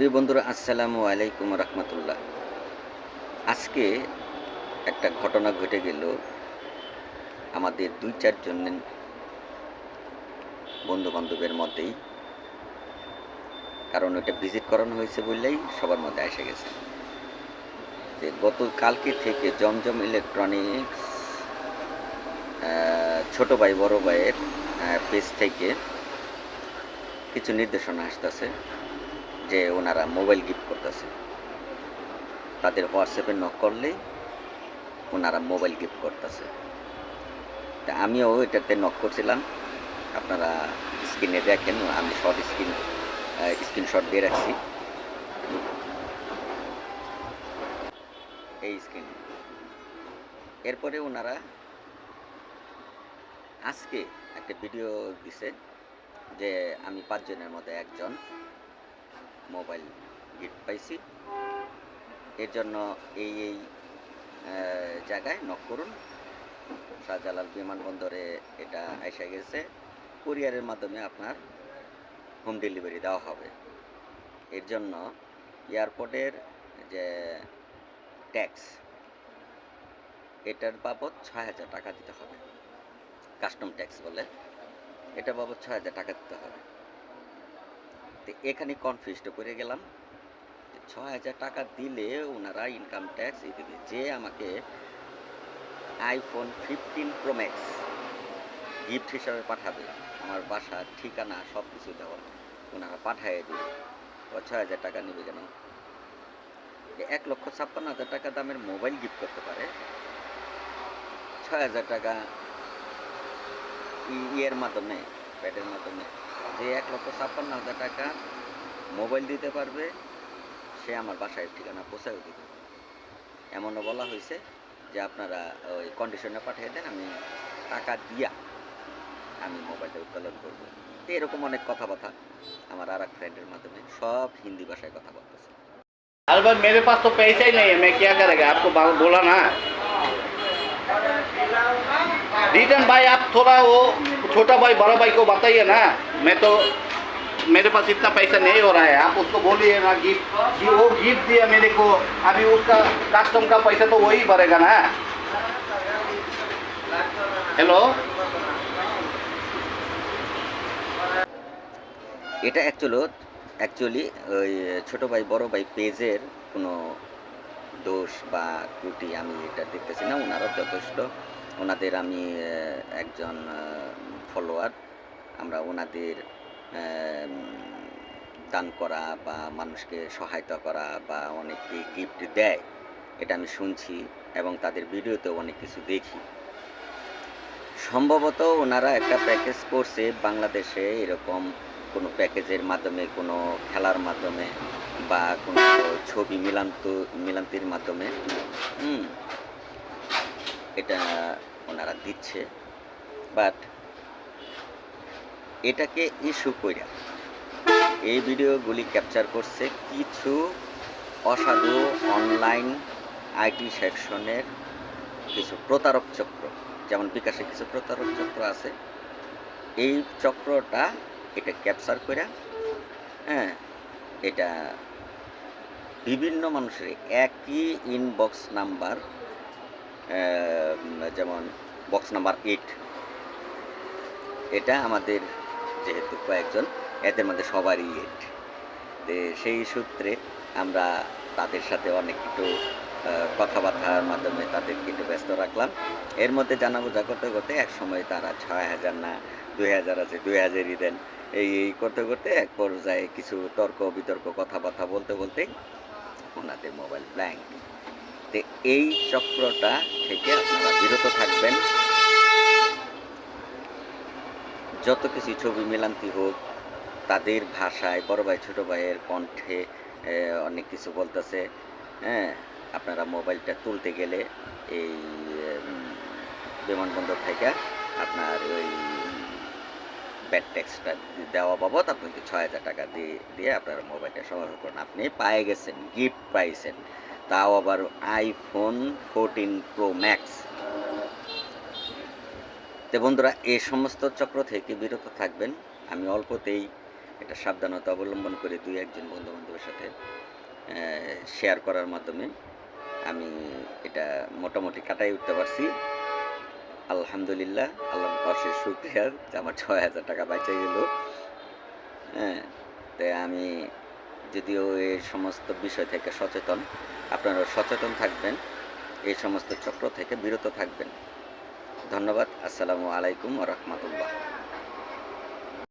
প্রিয় বন্ধুরা, আসসালামু আলাইকুম রহমতুল্লাহ। আজকে একটা ঘটনা ঘটে গেল আমাদের দুই চারজন বন্ধু বান্ধবের মধ্যেই। কারণ ওটা ভিজিট করানো হয়েছে বললেই সবার মধ্যে এসে গেছে। যে গত কালকে থেকে জমজম ইলেকট্রনিক্স ছোট ভাই, বড় ভাইয়ের পেজ থেকে কিছু নির্দেশনা আসতেছে। যে ওনারা মোবাইল গিফট করতেছে। তাদের হোয়াটসঅ্যাপে নক করলে ওনারা মোবাইল গিফট করতেছে। তা আমিও এটাতে নক করছিলাম। আপনারা স্ক্রিনে দেখেন, আমি শর্ট স্ক্রিন স্ক্রিনশট দিয়ে রাখছি। এই স্ক্রিন। এরপরে ওনারা আজকে একটা ভিডিও দিছে যে আমি পাঁচজনের মধ্যে একজন মোবাইল গিফট পাইছি। এর জন্য এই এই জায়গায় নক করুন। শাহজালাল বিমানবন্দরে এটা এসে গেছে। কুরিয়ারের মাধ্যমে আপনার হোম ডেলিভারি দেওয়া হবে। এর জন্য এয়ারপোর্টের যে ট্যাক্স এটার বাবদ ছয় হাজার টাকা দিতে হবে। কাস্টম ট্যাক্স বলে। এটা বাবদ ছয় হাজার টাকা দিতে হবে। তো এখানে কনফিউজড করে গেলাম ছ হাজার টাকা দিলে ওনারা ইনকাম ট্যাক্স এই দেবে যে আমাকে iPhone fifteen pro max gift হিসাবে পাঠাবে, আমার বাসার ঠিকানা সব কিছু দেওয়া, ওনারা পাঠিয়ে দেবে। ছয় হাজার টাকা নেবে কেন? এক লক্ষ ছাপ্পান্ন হাজার টাকা দামের মোবাইল গিফট করতে পারে। ছয় হাজার টাকা ইয়ের মাধ্যমে প্যাডের মাধ্যমে। যে এক লক্ষ ছাপ্পান্ন হাজার টাকা মোবাইল দিতে পারবে সে আমার বাসায় ঠিকানা পৌঁছায় দিতে পারবে এমনও বলা হয়েছে যে আপনারা ওই কন্ডিশনে পাঠিয়ে দেন আমি টাকা দিয়া আমি মোবাইলটা উত্তোলন করবো তো এরকম অনেক কথাবার্তা আমার আর এক ফ্রেন্ডের মাধ্যমে সব হিন্দি ভাষায় কথা বলতেছে अलबत मेरे पास तो पैसा ही नहीं है मैं क्या करेगा आपको बा- बोला ना रिटर्न भाई आप थोड़ा वो छोटा भाई बड़ा भाई को बताइए ना मैं तो मेरे पास इतना पैसा नहीं हो रहा है आप उसको बोलिए ना गिफ्ट कि वो गिफ्ट दिया मेरे को अभी उसका कस्टम का पैसा तो वही भरेगा ना हेलो এটা অ্যাকচুয়ালি অ্যাকচুয়ালি ওই ছোটো ভাই বড় ভাই পেজের কোনো দোষ বা ত্রুটি আমি এটা দেখতেছি না ওনারা যথেষ্ট ওনাদের আমি একজন ফলোয়ার আমরা ওনাদের দান করা বা মানুষকে সহায়তা করা বা অনেককে গিফট দেয়, এটা আমি শুনছি এবং তাদের ভিডিওতেও অনেক কিছু দেখি। সম্ভবত ওনারা একটা প্যাকেজ করছে বাংলাদেশে এরকম কোনো প্যাকেজের মাধ্যমে, কোনো খেলার মাধ্যমে বা কোনো ছবি মিলান্ত, মিলান্তির মাধ্যমে। এটা ওনারা দিচ্ছে। বাট এটাকে ইস্যু কইরা এই ভিডিওগুলি ক্যাপচার করছে কিছু অসাধু অনলাইন আইটি সেকশনের কিছু প্রতারক চক্র, যেমন বিকাশে কিছু প্রতারক চক্র আছে। এই চক্রটা এটা ক্যাপচার করে হ্যাঁ এটা বিভিন্ন মানুষের একই ইনবক্স নাম্বার যেমন বক্স নাম্বার এইট এটা আমাদের যেহেতু কয়েকজন, এদের মধ্যে সবারই এইট সেই সূত্রে আমরা তাদের সাথে অনেক একটু কথাবার্তার মাধ্যমে তাদেরকে একটু ব্যস্ত রাখলাম। এর মধ্যে জানা বোঝা করতে করতে এক সময় তারা ছয় হাজার না, দুই হাজার আছে, দুই হাজারই দেন। এই এই করতে করতে এক পর্যায়ে কিছু তর্ক বিতর্ক কথাবার্তা বলতে বলতে ওনাদের মোবাইল ব্ল্যাঙ্ক তো এই চক্রটা থেকে আপনারা বিরত থাকবেন। যত কিছু ছবি মেলান্তি হোক, তাদের ভাষায়, বড় ভাই, ছোটো ভাইয়ের কণ্ঠে অনেক কিছু বলতেছে। হ্যাঁ আপনারা মোবাইলটা তুলতে গেলে এই বিমানবন্দর থেকে আপনার ওই ব্যাড ট্যাক্সটা দেওয়া বাবদ আপনাকে ছয় হাজার টাকা দিয়ে দিয়ে আপনার মোবাইলটা সংগ্রহ করুন। আপনি পেয়ে গেছেন, গিফট পাইছেন। তাও আবার আইফোন ফোরটিন প্রো ম্যাক্স। তো বন্ধুরা এই সমস্ত চক্র থেকে বিরত থাকবেন। আমি অল্পতেই এটা সাবধানতা অবলম্বন করে দুই একজন বন্ধু বান্ধবের সাথে শেয়ার করার মাধ্যমে আমি এটা মোটামুটি কাটাই উঠতে পারছি। আলহামদুলিল্লাহ আল্লাহ অশেষ শুক্রিয়া আমার ছয় হাজার টাকা বেঁচে গেল হ্যাঁ তাই আমি যদিও এই সমস্ত বিষয় থেকে সচেতন আপনারা সচেতন থাকবেন, এই সমস্ত চক্র থেকে বিরত থাকবেন। ধন্যবাদ, আসসালামু আলাইকুম রহমতুল্লাহ।